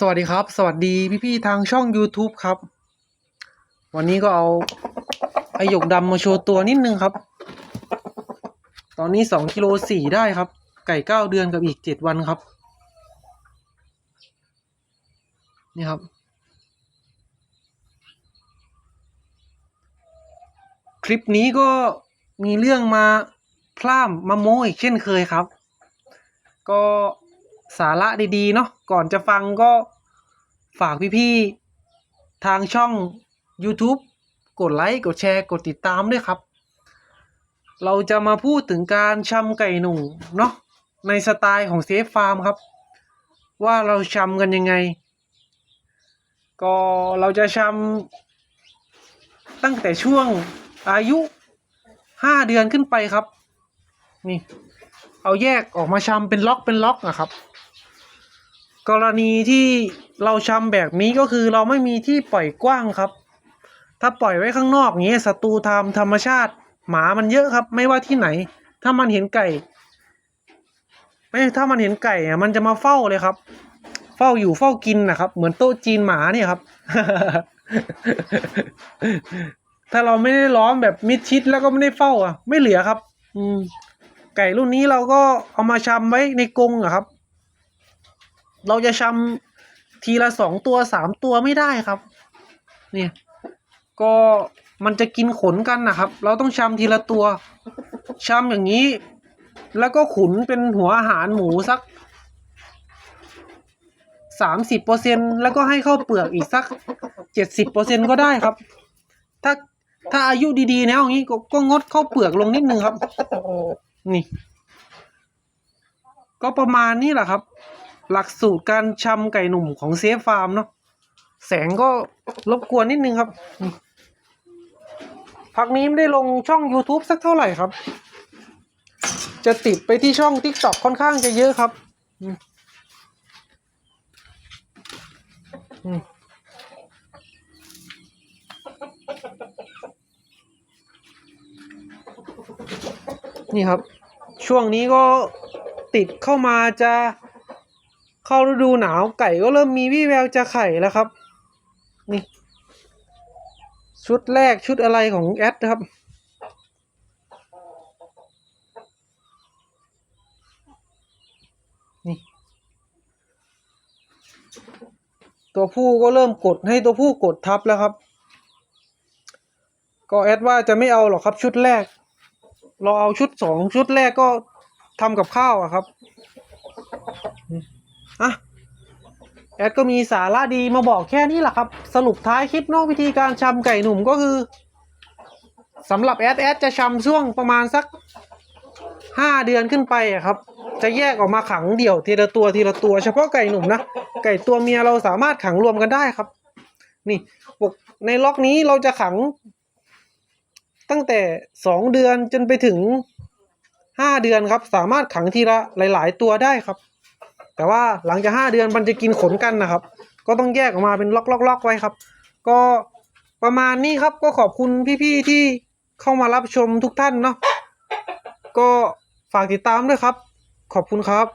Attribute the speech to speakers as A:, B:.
A: สวัสดีครับ สวัสดีพี่ๆทางช่อง YouTube ครับ วันนี้ก็เอาไอหยกดำมาโชว์ตัวนิดนึงครับ ตอนนี้สองกิโลสี่ได้ครับ ไก่เก้าเดือนกับอีกเจ็ดวันครับ นี่ครับ คลิปนี้ก็มีเรื่องมาพร่ำมาโม้อีกเช่นเคยครับ ก็ สาระดีๆเนาะก่อนจะฟังก็ฝากพี่ๆทางช่อง YouTube กดไลค์กดแชร์กดติดตามด้วยครับ เราจะมาพูดถึงการชำไก่หนุ่มเนาะในสไตล์ของเซฟฟาร์มครับ ว่าเราชำกันยังไง ก็เราจะชำตั้งแต่ช่วงอายุห้าเดือนขึ้นไปครับ นี่ เอาแยกออกมาชำเป็นล็อกเป็นล็อกอะครับ กรณีที่เราชำแบบนี้ก็คือเราไม่มีที่ปล่อยกว้างครับ ถ้าปล่อยไว้ข้างนอกอย่างเงี้ยศัตรูทำธรรมชาติ หมามันเยอะครับ ไม่ว่าที่ไหน ถ้ามันเห็นไก่ ไม่ถ้ามันเห็นไก่อะมันจะมาเฝ้าเลยครับ เฝ้าอยู่เฝ้ากินนะครับ เหมือนโต๊ะจีนหมาเนี่ยครับ ถ้าเราไม่ได้ล้อมแบบมิดชิดแล้วก็ไม่ได้เฝ้าอะ ไม่เหลือครับ อืม ไก่รุ่นนี้เราก็เอามาชำไว้ในกรงอะครับ เราจะชำทีละสองตัวสามตัวไม่ได้ครับ เนี่ย ก็มันจะกินขนกันนะครับ เราต้องชำทีละตัวชำอย่างนี้ แล้วก็ขุนเป็นหัวอาหารหมูสักสามสิบเปอร์เซ็นแล้วก็ให้ข้าวเปลือกอีกสักเจ็ดสิบเปอร์เซ็นก็ได้ครับ ถ้าถ้าอายุดีๆนะอย่างนี้ก็ก็งดข้าวเปลือกลงนิดนึงครับ นี่ ก็ประมาณนี้แหละครับ หลักสูตรการชำไก่หนุ่มของเซฟฟาร์มเนาะแสงก็รบกวนนิดนึงครับ พักนี้ไม่ได้ลงช่อง YouTube สักเท่าไหร่ครับ จะติดไปที่ช่อง TikTok ค่อนข้างจะเยอะครับนี่ครับ ช่วงนี้ก็ติดเข้ามาจะ เข้าฤดูหนาวไก่ก็เริ่มมีวี่แววจะไข่แล้วครับ นี่ ชุดแรกชุดอะไรของแอดครับ นี่ ตัวผู้ก็เริ่มกดให้ตัวผู้กดทับแล้วครับ ก็แอดว่าจะไม่เอาหรอกครับชุดแรก เราเอาชุดสองชุดแรกก็ทำกับข้าวอะครับ อะแอดก็มีสาระดีมาบอกแค่นี้แหละครับ สรุปท้ายคลิปนอกวิธีการชำไก่หนุ่มก็คือสำหรับแอดแอดจะชำช่วงประมาณสักห้าเดือนขึ้นไปครับ จะแยกออกมาขังเดี่ยวทีละตัวทีละตัว เฉพาะไก่หนุ่มนะไก่ตัวเมียเราสามารถขังรวมกันได้ครับ นี่ปกในล็อกนี้เราจะขัง ตั้งแต่สองเดือนจนไปถึงห้าเดือนครับ สามารถขังทีละหลาย ๆ ตัวได้ครับ แต่ว่าหลังจากห้าเดือนมันจะกินขนกันนะครับ ก็ต้องแยกออกมาเป็นล็อกๆๆไว้ครับ ก็ประมาณนี้ครับก็ขอบคุณพี่ๆที่เข้ามารับชมทุกท่านเนาะก็ฝากติดตามด้วยครับ ขอบคุณครับ